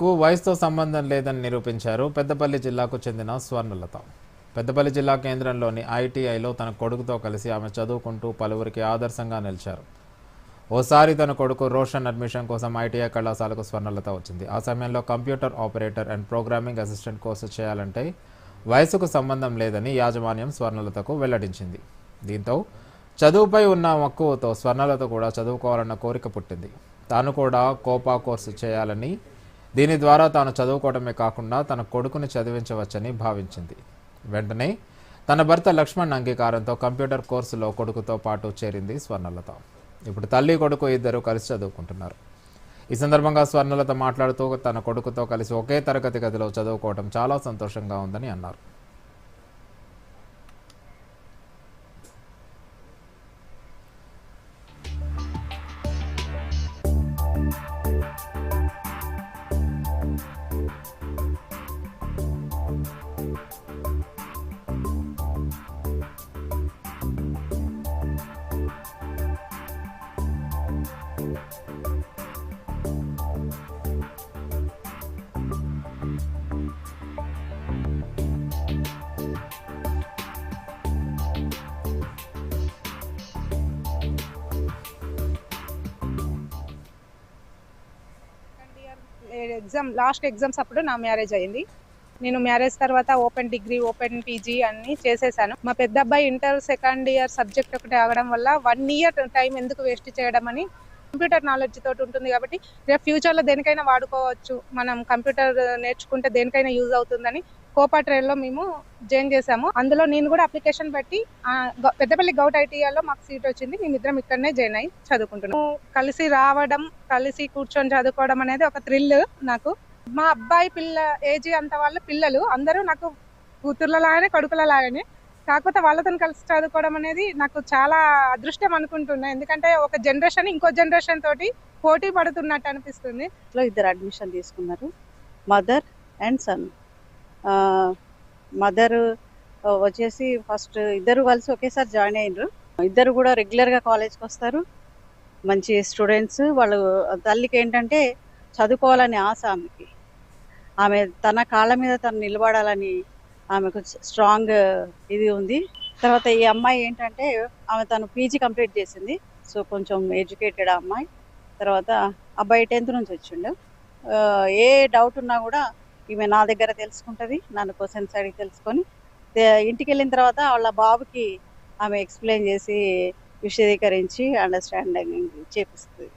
కు వయసుతో సంబంధం లేదని నిరూపించారు పెద్దపల్లి జిల్లాకు చెందిన స్వర్ణలత. పెద్దపల్లి జిల్లా కేంద్రంలోని ఐటీఐలో తన కొడుకుతో కలిసి ఆమె చదువుకుంటూ పలువురికి ఆదర్శంగా నిలిచారు. ఓసారి తన కొడుకు రోషన్ అడ్మిషన్ కోసం ఐటీఐ కళాశాలకు స్వర్ణలత వచ్చింది. ఆ సమయంలో computer operator and programming assistant course చేయాలంటే వయసుకు సంబంధం లేదని యాజమాన్యం స్వర్ణలతకు వెల్లడించింది. దీంతో చదువుపై ఉన్న మక్కువతో స్వర్ణలత కూడా చదువుకోవాలన్న కోరిక పుట్టింది. తాను కూడా కోపా కోర్సు చేయాలని దీని ద్వారా తాను చదువుకోవడమే కాకుండా తన కొడుకుని చదివించవచ్చని భావించింది. వెంటనే తన భర్త లక్ష్మణ్ అంగీకారంతో కంప్యూటర్ కోర్సులో కొడుకుతో పాటు చేరింది స్వర్ణలత. ఇప్పుడు తల్లి కొడుకు ఇద్దరు కలిసి చదువుకుంటున్నారు. ఈ సందర్భంగా స్వర్ణలత మాట్లాడుతూ తన కొడుకుతో కలిసి ఒకే తరగతి గదిలో చదువుకోవడం చాలా సంతోషంగా ఉందని అన్నారు. ఎగ్జామ్ లాస్ట్ ఎగ్జామ్స్ అప్పుడు నా మ్యారేజ్ అయింది. నేను మ్యారేజ్ తర్వాత ఓపెన్ డిగ్రీ ఓపెన్ పీజీ అన్ని చేసేసాను. మా పెద్ద అబ్బాయి ఇంటర్ సెకండ్ ఇయర్ సబ్జెక్ట్ ఒకటి ఆగడం వల్ల వన్ ఇయర్ టైం ఎందుకు వేస్ట్ చేయడం అని కంప్యూటర్ నాలెడ్జ్ తోటి ఉంటుంది కాబట్టి రేపు ఫ్యూచర్లో దేనికైనా వాడుకోవచ్చు. మనం కంప్యూటర్ నేర్చుకుంటే దేనికైనా యూజ్ అవుతుందని కోపా ట్రైన్లో మేము జాయిన్ చేసాము అందులో నేను కూడా అప్లికేషన్ పెట్టి పెద్దపల్లి గౌట్ ఐటీఐలో మాకు సీట్ వచ్చింది. మేమిద్దరం ఇక్కడనే జాయిన్ అయ్యి చదువుకుంటున్నాము కలిసి రావడం కలిసి కూర్చొని చదువుకోవడం అనేది ఒక థ్రిల్ నాకు. మా అబ్బాయి పిల్ల ఏజీ అంత వాళ్ళ పిల్లలు అందరూ నాకు కూతుర్లలాగానే కొడుకులలాగానే కాకపోతే వాళ్ళతో కలిసి చదువుకోవడం అనేది నాకు చాలా అదృష్టం అనుకుంటున్నా. ఎందుకంటే ఒక జనరేషన్ ఇంకో జనరేషన్ తోటి పోటీ పడుతున్నట్టు అనిపిస్తుంది. లో ఇద్దరు అడ్మిషన్ తీసుకున్నారు. Mother and son. మదర్ వచ్చేసి ఫస్ట్ ఇద్దరు కలిసి ఒకేసారి జాయిన్ అయినరు. ఇద్దరు కూడా రెగ్యులర్గా కాలేజ్కి వస్తారు. మంచి స్టూడెంట్స్. వాళ్ళు తల్లికి ఏంటంటే చదువుకోవాలని ఆశ ఆమెకి. ఆమె తన కాళ్ళ మీద తను నిలబడాలని ఆమెకు స్ట్రాంగ్ ఇది ఉంది. తర్వాత ఈ అమ్మాయి ఏంటంటే ఆమె తను పీజీ కంప్లీట్ చేసింది. సో కొంచెం ఎడ్యుకేటెడ్ అమ్మాయి. తర్వాత అబ్బాయి టెన్త్ నుంచి వచ్చిండు. ఏ డౌట్ ఉన్నా కూడా ఈమె నా దగ్గర తెలుసుకుంటుంది నన్ను క్వశ్చన్స్ అడిగి తెలుసుకొని. ఇంటికి వెళ్ళిన తర్వాత వాళ్ళ బాబుకి ఆమె ఎక్స్ప్లెయిన్ చేసి విశదీకరించి అండర్స్టాండింగ్ చేపిస్తుంది.